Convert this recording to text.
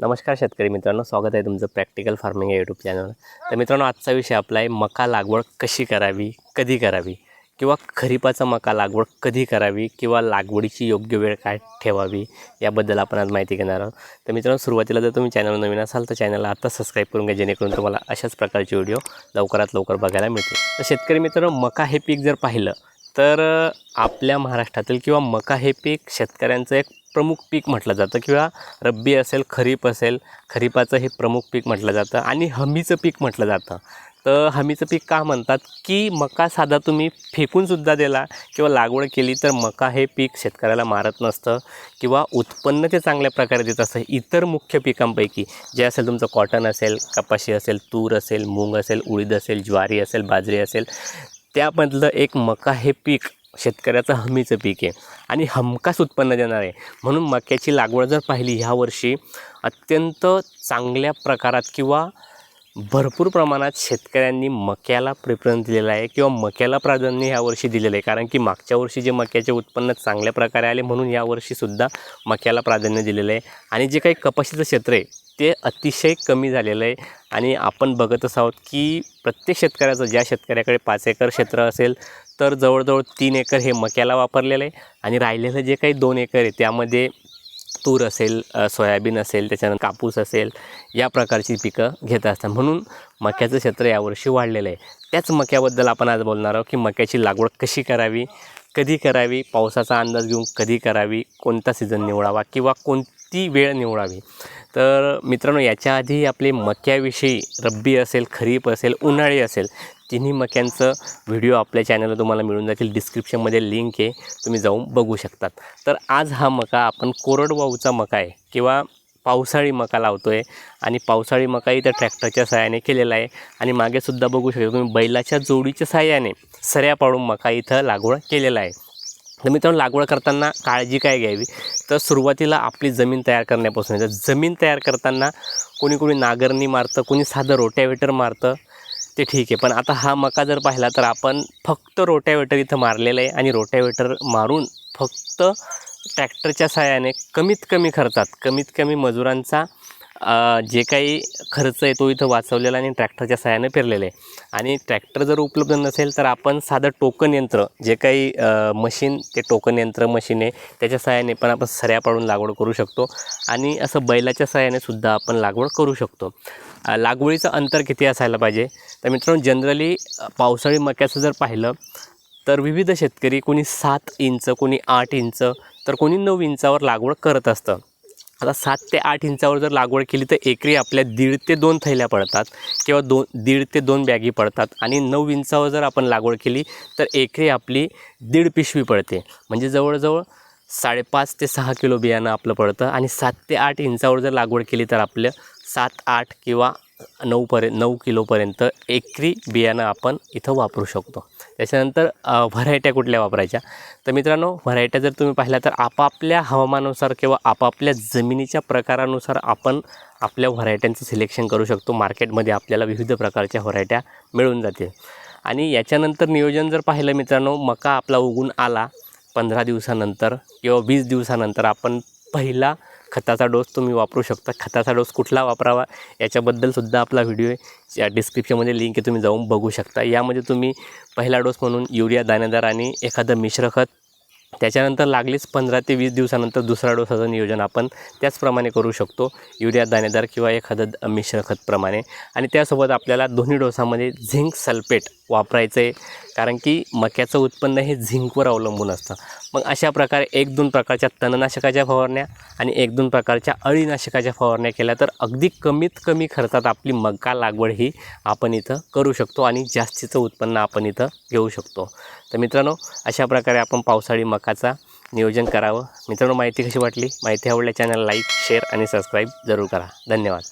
नमस्कार शेतकरी मित्रांनो स्वागत आहे तुमचं प्रॅक्टिकल फार्मिंग या यूट्यूब चॅनल तर मित्रांनो आजचा विषय आपला आहे मका लागवड कशी करावी कधी करावी? किंवा खरीपाचा मका लागवड कधी करावी किंवा लागवडीची योग्य वेळ काय ठेवावी याबद्दल आपण आज माहिती घेणार आहोत. तर मित्रांनो सुरुवातीला जर तुम्ही चॅनल नवीन असाल तर चॅनलला आता सबस्क्राईब करून घ्या जेणेकरून तुम्हाला अशाच प्रकारचे व्हिडिओ लवकरात लवकर बघायला मिळतील. तर शेतकरी मित्रांनो मका हे पीक जर पाहिलं तर आपल्या महाराष्ट्रातील किंवा मका हे पीक शेतकऱ्यांचं एक प्रमुख पीक म्हटलं जातं किंवा रब्बी असेल खरीप असेल खरीपाचं हे प्रमुख पीक म्हटलं जातं आणि हमीचं पीक म्हटलं जातं. तर हमीचं पीक का म्हणतात? की मका साधा तुम्ही फेकूनसुद्धा दिला किंवा लागवड केली तर मका हे पीक शेतकऱ्याला मारत नसतं किंवा उत्पन्न ते चांगल्या प्रकारे देत असतं. इतर मुख्य पिकांपैकी जे असेल तुमचं कॉटन असेल कपाशी असेल तूर असेल मूग असेल उडीद असेल ज्वारी असेल बाजरी असेल त्यामधलं एक मका हे पीक शेतकऱ्याचं हमीचं पीक आहे आणि हमखास उत्पन्न देणार आहे. म्हणून मक्याची लागवड जर पाहिली ह्या वर्षी अत्यंत चांगल्या प्रकारात किंवा भरपूर प्रमाणात शेतकऱ्यांनी मक्याला प्रिफरन्स दिलेला आहे किंवा मक्याला प्राधान्य ह्यावर्षी दिलेलं आहे. कारण की मागच्या वर्षी जे मक्याचे उत्पन्न चांगल्या प्रकारे आले म्हणून यावर्षीसुद्धा मक्याला प्राधान्य दिलेलं आहे. आणि जे काही कपाशीचं क्षेत्र आहे ते अतिशय कमी झालेलं आहे. आणि आपण बघतच आहोत की प्रत्येक शेतकऱ्याचं ज्या शेतकऱ्याकडे पाच एकर क्षेत्र असेल तर जवळजवळ तीन एकर हे मक्याला वापरलेलं आहे. आणि राहिलेलं जे काही दोन एकर आहे त्यामध्ये तूर असेल सोयाबीन असेल त्याच्यानंतर कापूस असेल या प्रकारची पिकं घेत असतात. म्हणून मक्याचं क्षेत्र यावर्षी वाढलेलं आहे. त्याच मक्याबद्दल आपण आज बोलणार आहोत की मक्याची लागवड कशी करावी कधी करावी पावसाचा अंदाज घेऊन कधी करावी कोणता सीझन निवडावा किंवा कोणती वेळ निवडावी. तर मित्रांनो याच्या आधी आपले मक्याविषयी रब्बी असेल खरीप असेल उन्हाळी असेल तिन्ही मक्यांचं व्हिडिओ आपल्या चॅनलला तुम्हाला मिळून जातील. डिस्क्रिप्शनमध्ये लिंक आहे. तुम्ही जाऊन बघू शकतात. तर आज हा मका आपण कोरडवाहूचा मका आहे किंवा पावसाळी मका लावतो आहे आणि पावसाळी मकाही त्या ट्रॅक्टरच्या सहाय्याने केलेला आहे. आणि मागेसुद्धा बघू शकता तुम्ही बैलाच्या जोडीच्या सहाय्याने सऱ्या पाडून मका इथं लागवड केलेला आहे. तर मित्रांनो लागवड करताना काळजी काय घ्यावी? तर सुरुवातीला आपली जमीन तयार करण्यापासून. तर जमीन तयार करताना कोणी कोणी नागरणी मारतं कोणी साधं रोटॅवेटर मारतं ते ठीक आहे. पण आता हा मका जर पाहिला तर आपण फक्त रोटॅवेटर इथं मारलेलं आहे आणि रोटॅवेटर मारून फक्त ट्रॅक्टरच्या सहाय्याने कमीत कमी खर्चात कमीत कमी मजुरांचा जे काही खर्च आहे तो इथं वाचवलेला आणि ट्रॅक्टरच्या सहाय्याने पेरलेले आहे. आणि ट्रॅक्टर जर उपलब्ध नसेल तर आपण साधं टोकन यंत्र जे काही मशीन ते टोकन यंत्र मशीन आहे त्याच्या सहाय्याने पण आपण सऱ्या पाडून लागवड करू शकतो. आणि असं बैलाच्या सहाय्याने सुद्धा आपण लागवड करू शकतो. लागवडीचं अंतर किती असायला पाहिजे? तर मित्रांनो जनरली पावसाळी मक्याचं जर पाहिलं तर विविध शेतकरी कोणी सात इंच कोणी आठ इंच तर कोणी नऊ इंचावर लागवड करत असतं. आता सात ते आठ इंचावर जर लागवड केली तर एकरी आपल्या दीड ते दोन थैल्या पडतात किंवा दोन दीड ते दोन बॅगी पडतात आणि नऊ इंचावर जर आपण लागवड केली तर एकरी आपली दीड पिशवी पडते. म्हणजे जवळजवळ साडेपाच ते सहा किलो बियाणं आपलं पडतं आणि सात ते आठ इंचावर जर लागवड केली तर आपलं सात आठ किंवा नऊपर्यंत नऊ किलोपर्यंत एकरी बियाणं आपण इथं वापरू शकतो. त्याच्यानंतर व्हरायट्या कुठल्या वापरायच्या? तर मित्रांनो व्हरायट्या जर तुम्ही पाहिल्या तर आपापल्या हवामानानुसार किंवा आपापल्या जमिनीच्या प्रकारानुसार आपण आपल्या व्हरायट्यांचं सिलेक्शन करू शकतो. मार्केटमध्ये आपल्याला विविध प्रकारच्या व्हरायट्या मिळून जातील. आणि याच्यानंतर नियोजन जर पाहिलं मित्रांनो मका आपला उगून आला पंधरा दिवसानंतर किंवा वीस दिवसानंतर आपण पहिला खताचा डोस तुम्ही वापरू शकता. खताचा डोस कुठला वापरावा याच्याबद्दलसुद्धा आपला व्हिडिओ आहे. या डिस्क्रिप्शनमध्ये लिंक आहे तुम्ही जाऊन बघू शकता. यामध्ये तुम्ही पहिला डोस म्हणून युरिया दाणेदार आणि एखादं मिश्र खत त्याच्यानंतर लागलीच पंधरा ते वीस दिवसानंतर दुसरा डोसाचं नियोजन आपण त्याचप्रमाणे करू शकतो. युरिया दाणेदार किंवा एखादं मिश्र खतप्रमाणे आणि त्यासोबत आपल्याला दोन्ही डोसामध्ये झिंक सल्फेट वापरायचं. आहे कारण की मक्याचं उत्पन्न हे झिंकवर अवलंबून असतं. मग अशा प्रकारे एक दोन प्रकारच्या तणनाशकाच्या फवारण्या आणि एक दोन प्रकारच्या अळीनाशकाच्या फवारण्या केल्या तर अगदी कमीत कमी खर्चात आपली मका लागवड ही आपण इथं करू शकतो आणि जास्तीचं उत्पन्न आपण इथं घेऊ शकतो. तर मित्रांनो अशा प्रकारे आपण पावसाळी मकाचा नियोजन करावं. मित्रांनो माहिती कशी वाटली? माहिती आवडल्या चॅनल लाईक शेअर आणि सबस्क्राईब जरूर करा. धन्यवाद.